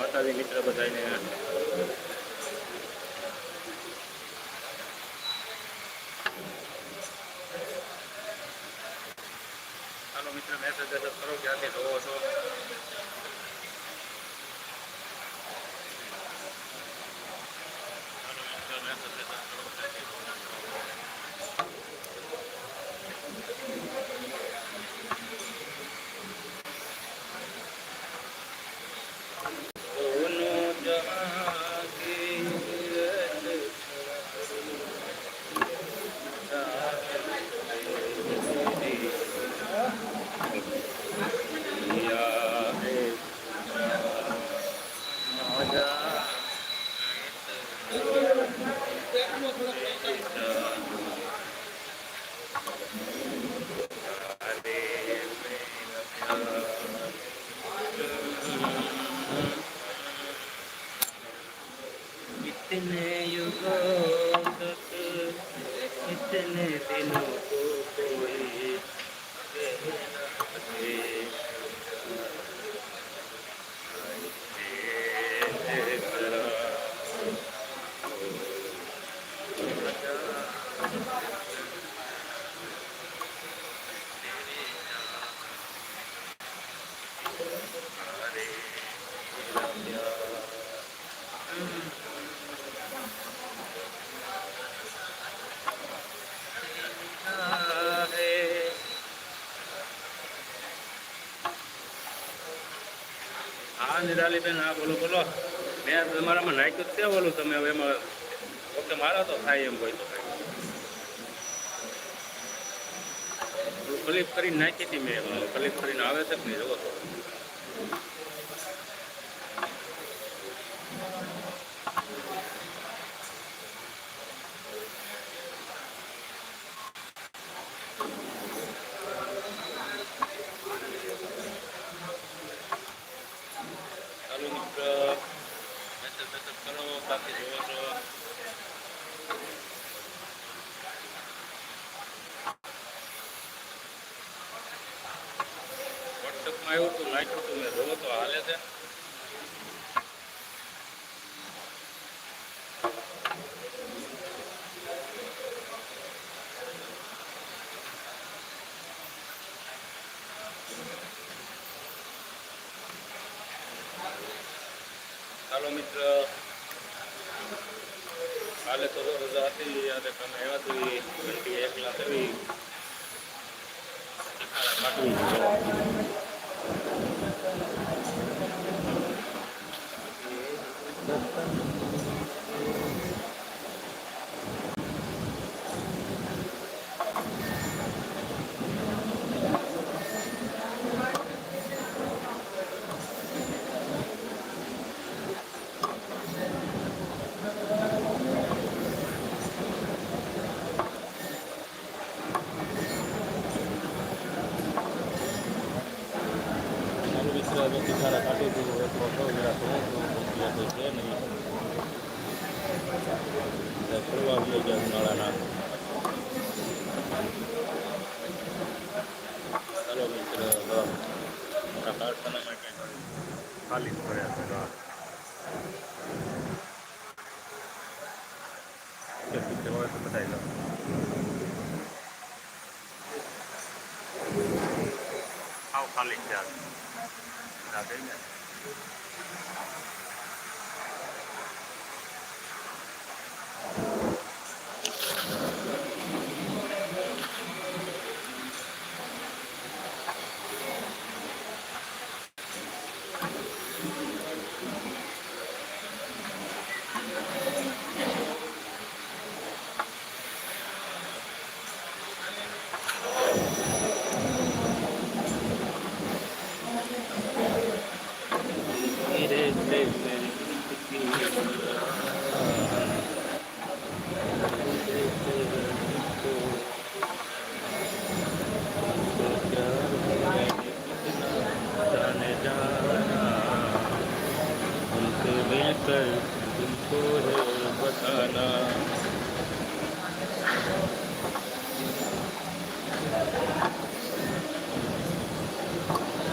માતાજી મિત્ર બધાને ચાલો મિત્ર મેસેજ કરો ક્યાંથી જોવો છો. इतने युगों तक इतने दिनों નિરાલીબેન હા, બોલો બોલો. મેં તમારામાં નાખ્યું જ છે, બોલું તમે હવે એમાં ઓકે મારો તો થાય એમ હોય તો ક્લિક કરીને નાખી હતી મેં ક્લિક કરીને આવે છે કે નહીં, જવો તો ચાલો મિત્ર મેસેજ મેસેજ કરો બાકી જોવો છો વોટ્સઅપમાં આવ્યું હતું નાખ્યું હતું મેં જોવો તો હાલે છે. તો રજા હતી આજે તમે આવ્યા હતી ઘંટી એકલા થવી दूसरा व्यक्ति सारा काटे तो वो एक बात मेरा तो किया तो है नहीं प्रभाव ले गया नाड़ा ना हेलो मित्र ખાલી પડ્યા હતા બતાવી દઉં આવ ખાલી થયા આ આ कर तुमको है बताना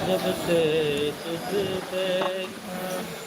जब से तुझे देखा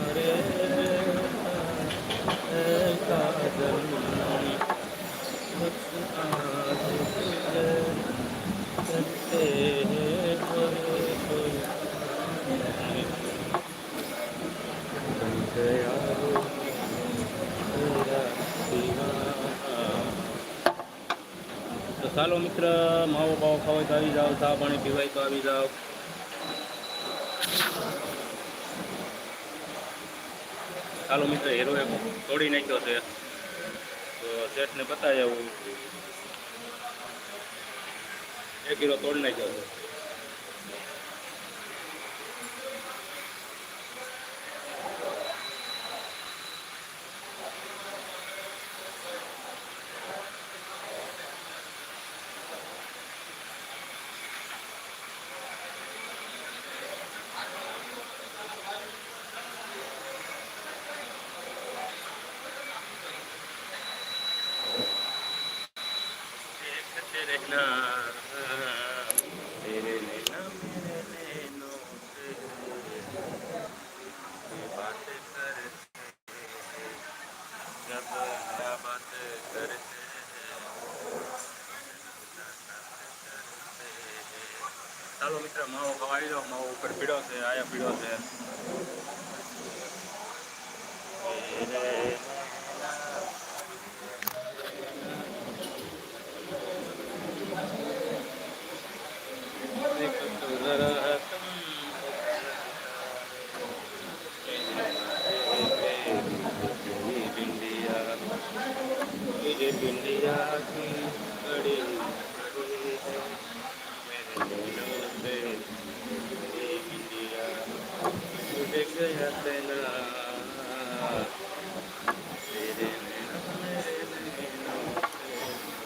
તો ચાલો મિત્ર, માવો પાવો ખાવાય તો આવી જાઓ, ચા પાણી પીવાય તો આવી જાઓ. ચાલો મિત્ર, હીરો એક તોડી નાખ્યો છે. તો શેઠને બતાવી આવું. એક કિલો તોડી નાખ્યો છે. મિત્ર માવો ખવાઈ દો માવો ઉપર પીડો છે આયા પીડો છે.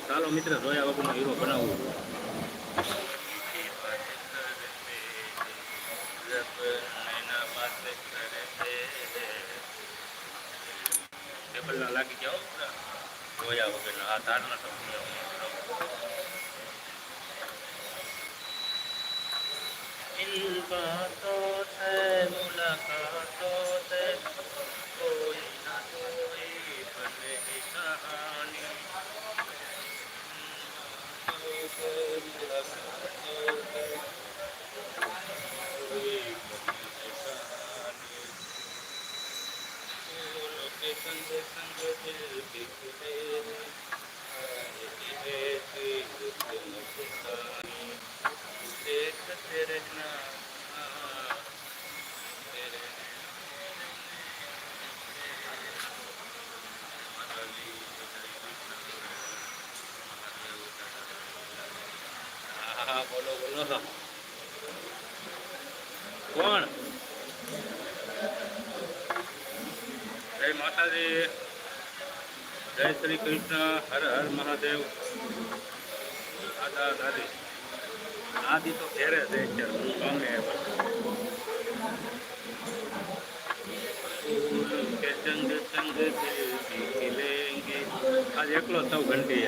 ચાલો મિત્ર જોયા વગરનો હીરો બનાવવું जब नैना बातें करते ટેબલ ના લાગી જાઓ પૂરા જોયા વગર આ તારના શબ્દ इन बातों से मुलाकातों બોલો બોલો કોણ જય માતાજી જય શ્રી કૃષ્ણ. હર હર મહાદેવ. દાદા દાદી. દાદી તો ઘેરે છે. ગમે કે સંગ સંગ ખીલેંગે આજ એકલો સૌ ઘંટી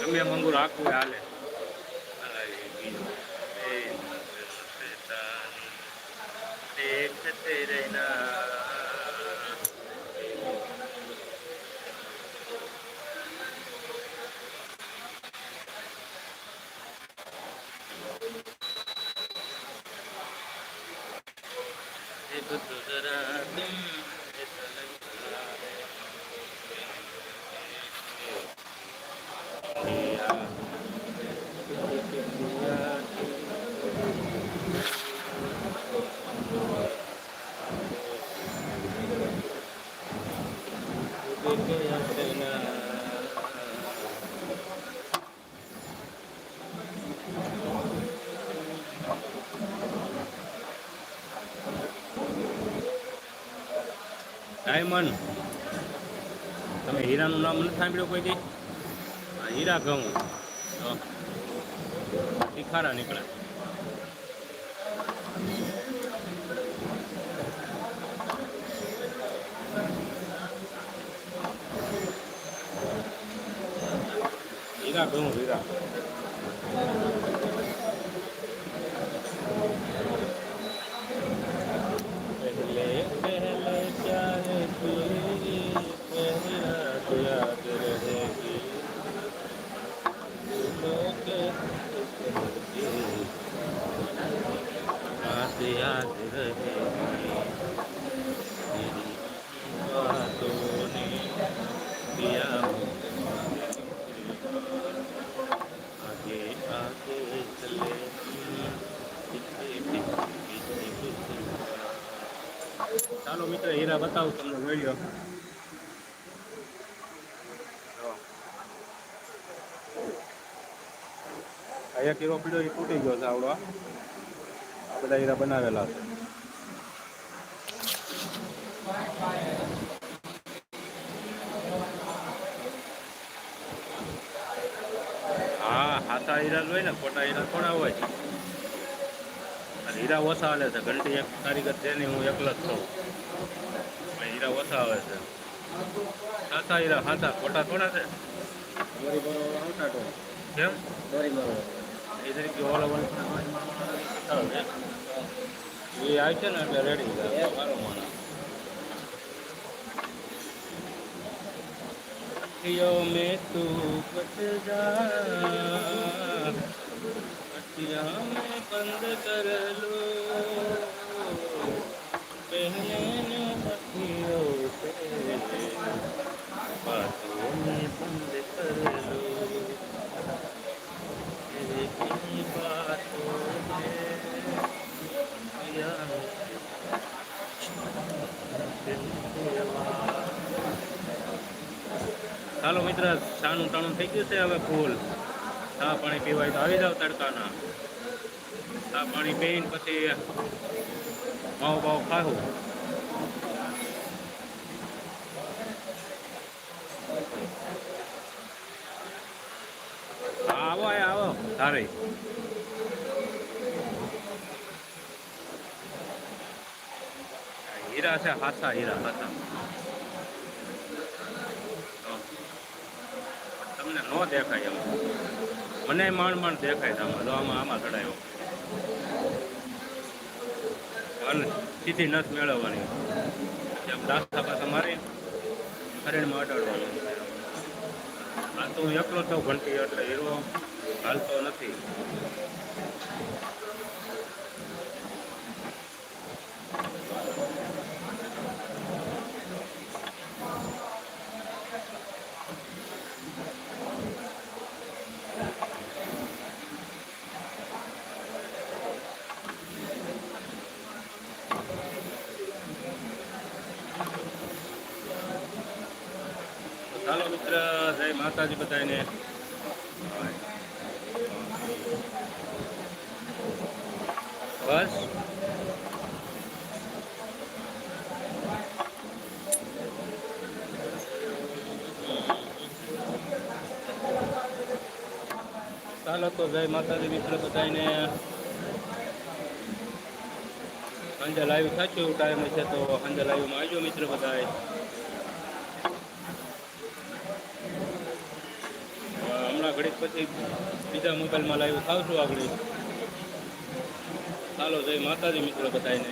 ગમે મંગુર આખું હાલે. देखते रहना Thank you. ડાયમંડ તમે હીરાનું નામ નથી સાંભળ્યું કોઈ દી? હીરા ઘઉં. તો તીખારા નીકળે. હીરા ઘઉં, હીરા. ચાલો મિત્ર, હીરા બતાવું તમને. આ એક હીરો પીડ્યો એ તૂટી ગયો છે આવડો આ બધા હીરા બનાવેલા છે. હા, હાથા હીરા હોય ને, ખોટા હીરા થોડા હોય હીરા ઓછા હાલે છે, ઘંટી એક કારીગર નહીં હું એકલો જ છું. હીરા ઓછા આવે છે સાચા હીરા સાચા ખોટા થોડા છે દોરી બરોબર આવતા તો કેમ દોરી બરોબર એ તરીકે ઓલો વન એ આવે છે ને એટલે રેડી છે મારો માણસ अखियों में तू बच जा अखियाँ में बंद कर लो ચાલો મિત્ર સાનું ટાણું થઈ ગયું છે હવે ફૂલ. સા પાણી પીવાય તો આવી જાવ તડકાના. સા પાણી પીને પછી માવ બાવ ખાવું આવો આવો તારે હીરા છે હાથા હીરા હાથા તમને ન દેખાય એમ. મને માણ માણ દેખાય આમાં. જો આમાં આમાં ચડાયો. અને સીધી નથ મેળવવાની. દાસ્તા પાસા મારી શરીરમાં અડાડવાનું હાલ તો હું એકલો છું ઘંટી એટલે હીરો હાલતો નથી તો ચાલો મિત્ર જય માતાજી બધાને. બસ. ચાલો તો જય માતાજી, મિત્ર બધાને. સાંજે લાઈવ થશે એવું ટાઈમ હશે તો સાંજે લાઈવમાં આવજો, મિત્ર બધાએ ઘડીક પછી બીજા મોબાઈલમાં લાવ્યું. થાવશું આગળ. ચાલો જય માતાજી મિત્રો બધાને